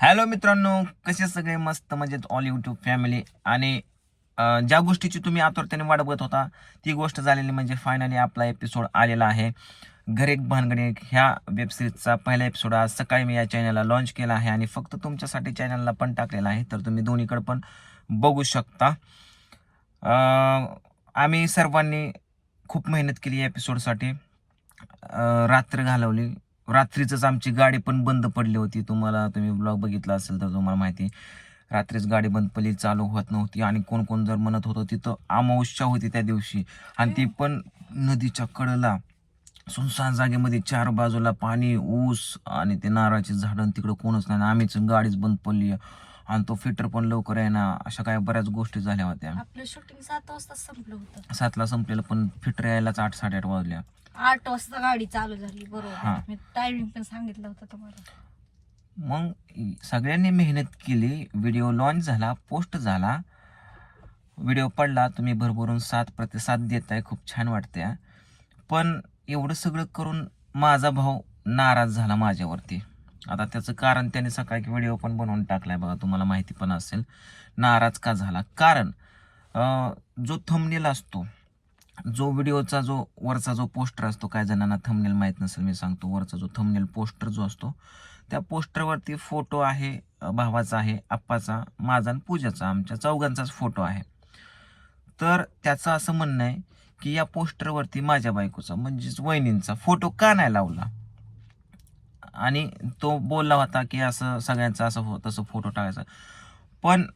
Hello मित्रांनो कसे सगळे? मस्त मजेत ऑल यूट्यूब फॅमिली आणि ज्या गोष्टीची तुम्ही आतुरतेने वाट बघत होता ती गोष्ट झालेली म्हणजे फायनली आपला एपिसोड आलेला आहे. घरेक भानगडे ह्या वेबसिरीजचा पहिला एपिसोड आज सकाळी मी या चॅनलला लॉन्च केला आहे आणि फक्त तुमच्यासाठी चॅनलला पण टाकलेला आहे तर तुम्ही दोन्हीकडे पण बघू शकता. आम्ही सर्वांनी खूप मेहनत केली एपिसोडसाठी रात्र घालवली. रात्रीच आमची गाडी पण बंद पडली होती. तुम्हाला तुम्ही ब्लॉग बघितला असेल तर तुम्हाला माहिती रात्रीच गाडी बंद पडली चालू होत नव्हती आणि कोण कोण जर म्हणत होतं तिथं अमावस्या होती त्या दिवशी. आणि ती पण नदीच्या कडेला सुनसान जागेमध्ये चार बाजूला पाणी ऊस आणि ते नारळाची झाडं तिकडं कोणच नाही आम्हीच गाडीच बंद पडली आणि तो फिटर पण लवकर आहे ना अशा काय बऱ्याच गोष्टी झाल्या होत्या. आपलं शूटिंग सात वाजता संपलं होतं. सातला संपलेलं पण फिटर यायलाच आठ साडेआठ वाजल्या. आठ वाजता गाडी चालू झाली हा. बरोबर मी टायमिंग पण सांगितलं होतं तुम्हाला. मग सगळ्यांनी मेहनत केली व्हिडिओ लॉन्च झाला पोस्ट झाला. व्हिडिओ पडला तुम्ही भरभरून साथ प्रतिसाद देताय खूप छान वाटते. पण एवढं सगळं करून माझा भाऊ नाराज झाला माझ्यावरती. आता त्याचं कारण त्याने सकाळी व्हिडिओ पण बनवून टाकलाय बघा तुम्हाला माहिती पण असेल. नाराज का झाला? कारण जो थंबनेल असतो जो व्हिडिओचा जो वरचा जो पोस्टर असतो काय जणांना थंबनेल माहीत नसेल मी सांगतो वरचा जो थंबनेल पोस्टर जो असतो त्या पोस्टरवरती फोटो आहे भावाचा आहे आप्पाचा माझा आणि पूजाचा आमच्या चौघांचाच फोटो आहे. तर त्याचं असं म्हणणं आहे की या पोस्टरवरती माझ्या बायकोचा म्हणजेच वहिनींचा फोटो का नाही लावला? आणि तो बोलला होता की असं सगळ्यांचा असं हो तसं फोटो टाकायचा. पण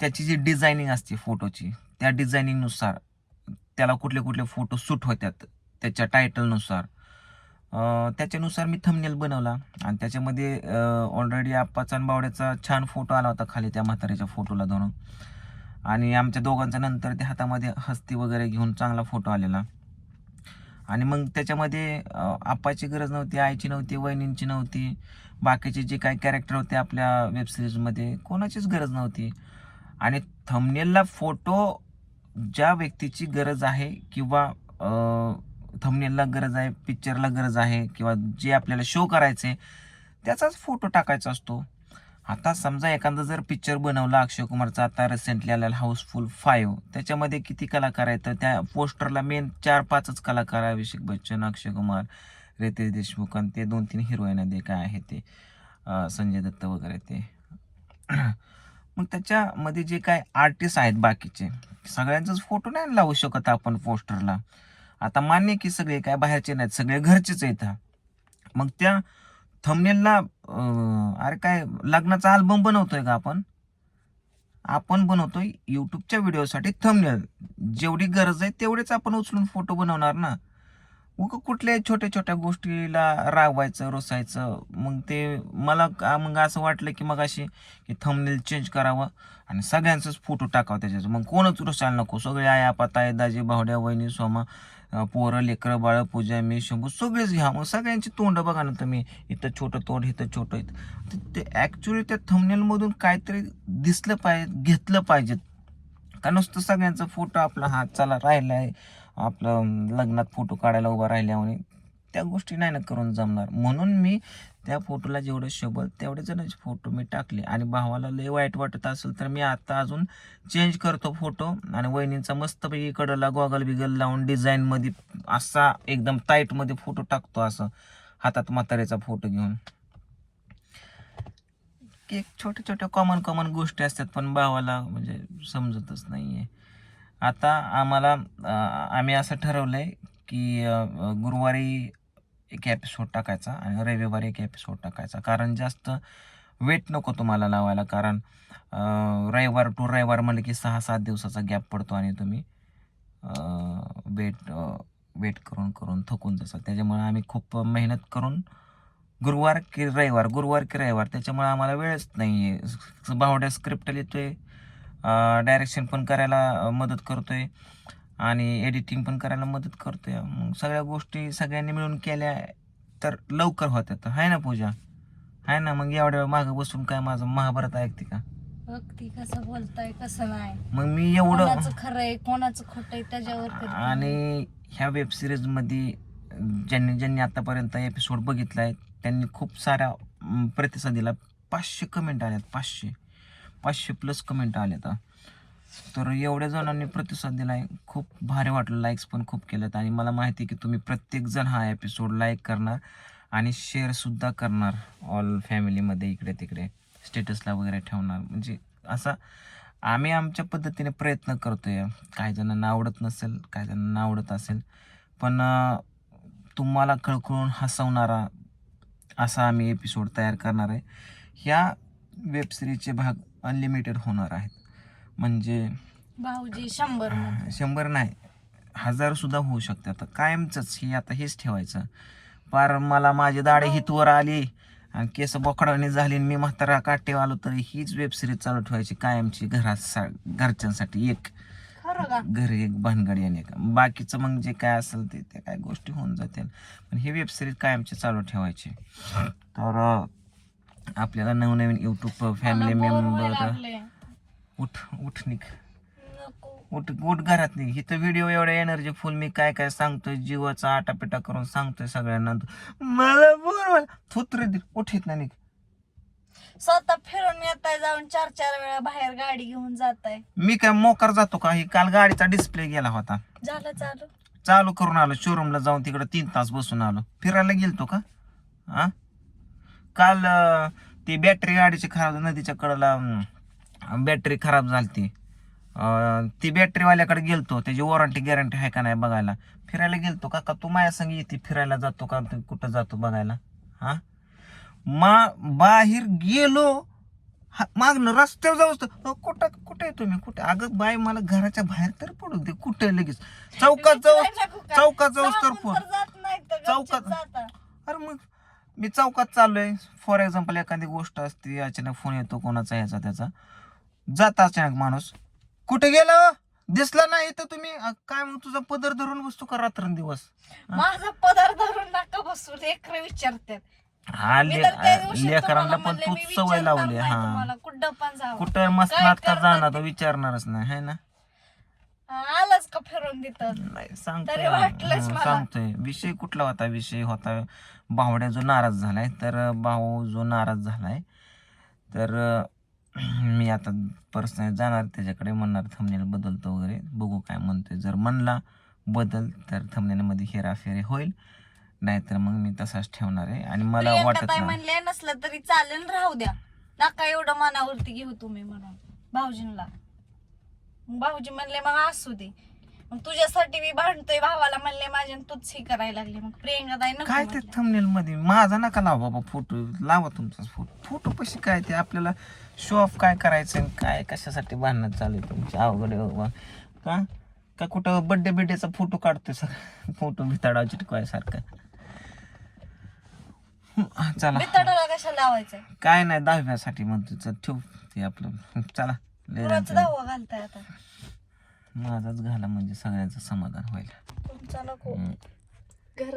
त्याची जी डिझायनिंग असते फोटोची त्या डिझायनिंगनुसार त्याला कुठले कुठले फोटो सूट होत्यात त्याच्या टायटलनुसार त्याच्यानुसार मी थंबनेल बनवला. आणि त्याच्यामध्ये ऑलरेडी आप्पाचा बावड्याचा छान फोटो आला होता खाली त्या म्हाताऱ्याच्या फोटोला धरून. आणि आमच्या दोघांचा नंतर ते हातामध्ये हस्ती वगैरे घेऊन चांगला फोटो आलेला. आणि मग त्याच्यामध्ये आप्पाची गरज नव्हती आईची नव्हती वहिनींची नव्हती बाकीचे जे काही कॅरेक्टर होते आपल्या वेबसिरीजमध्ये कोणाचीच गरज नव्हती. आणि थमनेलला फोटो ज्या व्यक्तीची गरज आहे किंवा थमनेलला गरज आहे पिक्चरला गरज आहे किंवा जे आपल्याला शो करायचे त्याचाच फोटो टाकायचा असतो. आता समजा एखादा जर पिक्चर बनवला अक्षय कुमारचा आता रिसेंटली आलेला हाऊसफुल फाईव्ह त्याच्यामध्ये किती कलाकार आहेत? तर त्या पोस्टरला मेन चार पाचच कलाकार आहे अभिषेक बच्चन अक्षय कुमार रितेश देशमुख आणि ते दोन तीन हिरोईन ते काय आहे ते संजय दत्त वगैरे ते. मग त्याच्यामध्ये जे काय आर्टिस्ट आहेत बाकीचे सगळ्यांचाच फोटो नाही लावू शकत आपण पोस्टरला आता मान्य की सगळे काय बाहेरचे नाहीत सगळे घरचेच आहेत. मग त्या थंबनेलला अरे काय लग्नाचा अल्बम बनवतोय का आपण? आपण बनवतोय युट्यूबच्या व्हिडिओसाठी थंबनेल जेवढी गरज आहे तेवढेच आपण उचलून फोटो बनवणार ना. उग कुठल्याही छोट्या छोट्या गोष्टीला रागवायचं रोसायचं मग ते मला मग असं वाटलं की मग अशी की थंबनेल चेंज करावं आणि सगळ्यांचाच फोटो टाकावं त्याच्यात. मग कोणच रोसायला नको. सगळे आया पाताय दाजी भावड्या वहिनी सोमा पोरं लेकरं बाळ पूजा मी शंभू सगळेच घ्या. मग सगळ्यांची तोंड बघा ना तुम्ही. इथं छोटं तोंड इथं छोटं इथं. ते ॲक्च्युली त्या थंबनेलमधून काहीतरी दिसलं पाहिजे घेतलं पाहिजे. का नुसतं सगळ्यांचा फोटो आपला हात चला राहिला आहे आपलं लग्नात फोटो काढायला उभा राहिल्या त्या गोष्टी नाही ना करून जमणार. म्हणून मी त्या फोटोला जेवढं शोभल तेवढे जणच फोटो मी टाकले. आणि भावाला लय वाईट वाटत असेल तर मी आता अजून चेंज करतो फोटो. आणि वहिनींचा मस्तपैकी इकडला गॉगल बिगल लावून डिझाईनमध्ये असा एकदम टाईटमध्ये फोटो टाकतो असं. हातात म्हाताऱ्याचा फोटो घेऊन. एक छोट्या छोट्या कॉमन कॉमन गोष्टी असतात पण भावाला म्हणजे समजतच नाही आहे आता आम्हाला आम्ही असं ठरवलं आहे की गुरुवारी एक एपिसोड टाकायचा आणि रविवारी एक एपिसोड टाकायचा. कारण जास्त वेट नको तुम्हाला लावायला. कारण रविवार टू रविवार म्हणलं की सहा सात दिवसाचा गॅप पडतो आणि तुम्ही वेट वेट करून करून थकून जातात त्याच्यामुळे आम्ही खूप मेहनत करून गुरुवार की रविवार गुरुवार की रविवार त्याच्यामुळे आम्हाला वेळच नाही आहे बावड्या स्क्रिप्ट लिहितो आहे डायरेक्शन पण करायला मदत करतो आहे आणि एडिटिंग पण करायला मदत करतोय. मग सगळ्या गोष्टी सगळ्यांनी मिळून केल्या तर लवकर होत्यात आहे ना पूजा? आहे ना? मग एवढ्या वेळ मागं बसून काय माझं महाभारत ऐकते का? कसं बोलताय कसं नाही. मग मी एवढं कोणाचं खरं आहे कोणाचं खोटं आहे त्याच्यावर करते. आणि ह्या वेबसिरीजमध्ये ज्यांनी ज्यांनी आतापर्यंत एपिसोड बघितला आहे त्यांनी खूप साऱ्या अं, प्रतिसाद दिला पाचशे कमेंट आल्यात. पाचशे. पाचशे प्लस कमेंट आल्यात हा. तर एवढ्या जणांनी प्रतिसाद दिलाय. खूप भारी वाटलं लाईक्स पण खूप केलेत. आणि मला माहिती आहे की तुम्ही प्रत्येकजण हा एपिसोड लाईक करणार आणि शेअरसुद्धा करणार ऑल फॅमिलीमध्ये इकडे तिकडे. स्टेटसला वगैरे ठेवणार. म्हणजे असा आम्ही आमच्या पद्धतीने प्रयत्न करतोय. काही जणांना आवडत नसेल काही जणांना आवडत असेल. पण तुम्हाला खळखळून हसवणारा असा आम्ही एपिसोड तयार करणार आहे. ह्या वेबसिरीजचे भाग अनलिमिटेड होणार आहेत. म्हणजे भाऊजी शंभर शंभर नाही हजार सुद्धा होऊ शकते. आता कायमचंच हे आता हेच ठेवायचं. पार मला माझी दाढी हितवर आली आणि केस बोकडाने झाली मी म्हातारा काटे आलो तरी हीच वेब सिरीज चालू ठेवायची कायमची घरात घरच्यांसाठी एक. घरी एक भानगडी आणि एक. बाकीचं मग जे काय असेल ते त्या काय गोष्टी होऊन जातील. पण ही वेब सिरीज कायमची चालू ठेवायची. तर आपल्याला नवनवीन यूट्यूब फॅमिली मेंबर. उठ उठ निघ. उठ उठ घरात नाही इथं व्हिडिओ एवढा एनर्जी फुल मी काय काय सांगतोय जीवाचा आटापिटा करून सांगतोय सगळ्यांना. मला बोर थुत्रे दे उठ येत नाही निघ. स्वतः फिरून येताय जाऊन चार चार वेळा बाहेर गाडी घेऊन जाताय. मी काय मोकार जातो का? ही काल गाडीचा डिस्प्ले गेला होता. झालं चालू चालू करून आलो शोरूमला जाऊन तिकडे तीन तास बसून आलो. फिरायला गेलतो का? हा काल ती बॅटरी गाडीची खराब नदीच्या कडेला बॅटरी खराब झालती. अं, ती बॅटरीवाल्याकडे गेलतो. त्याची वॉरंटी गॅरंटी आहे का नाही बघायला. फिरायला गेलतो. का का तू माझ्या संग येते. फिरायला जातो का? तू कुठं जातो बघायला? हा? मा बाहेर गेलो. मागनं रस्त्यावर अ, कुठं कुठे तुम्ही? कुठे? अगं बाय मला घराच्या बाहेर तर पडू दे. कुठे लगेच? चौकात जाऊ? चौकात जाऊस तर फोन. चौकात-. अरे मग मी चौकात चाललोय. फॉर एक्झाम्पल एखादी गोष्ट असते अचानक फोन येतो कोणाचा ह्याचा त्याचा. जाता अचानक माणूस. कुठे गेला? हो? दिसला नाही तर तुम्ही. अ, काय मग तुझा पदर धरून बसतो का रात्रंदिवस? माझा पदार्थ धरून नका बसू लेकर विचारतात. हा मी ले- तर त्या दिवशी लेकरांना तुम्हाला पण म्हणले, तू सवय विचारणार लावली नाही हा. तुम्हाला कुठं पण जावं. कुठं मस्त काय नाटकात करतात जाणार ते? तर विचारणारच नाही है ना? हा, आलाच का फिरून तिथं? नाही सांगतोय तरी वाटलंच हं, मला. सांगतोय. विषय कुठला होता? विषय होता भावड्या जो नाराज झालाय तर भाऊ जो नाराज झालाय तर अं, मी आता पर्सनली जाणार त्याच्याकडे म्हणणार थंबनेल बदलतो वगैरे. बघू काय म्हणतोय. जर म्हणला बदल तर थंबनेलमध्ये हेराफेरी होईल. नाहीतर मग मी तसाच ठेवणार आहे. आणि मला वाटत नाही. म्हणले नसलं तरी चालेल राहू द्या. नका एवढं मनावरती घेऊ तुम्ही म्हणून. भाऊजींना भाऊजी म्हणले मग असू दे. मग तुझ्यासाठी मी भांडतोय भावाला म्हणले माझ्या आणि तूच हे करायला लागले. मग प्रियंका ताई काय ते. थंबनेल मध्ये? माझा नका लावा बाबा फोटो लावा तुमचाच फोटो फोटो कशी काय ते? आपल्याला शो ऑफ काय करायचं आणि काय कशासाठी बांधणं चालू आहे तुमची? अवघड आहे बाबा. का? का कुठं बड्डे बिड्डेचा फोटो काढतोय सर फोटो भिताडा चिटकवायसारखा. हं, चला. बितडाला कशाला लावायचंय? काय नाही दहाव्यासाठी म्हणतो चल ठेव ते आपलं. चला. लय. दहावा घालताय आता? माझाच घाला म्हणजे सगळ्यांचं समाधान होईल तुमचा नको.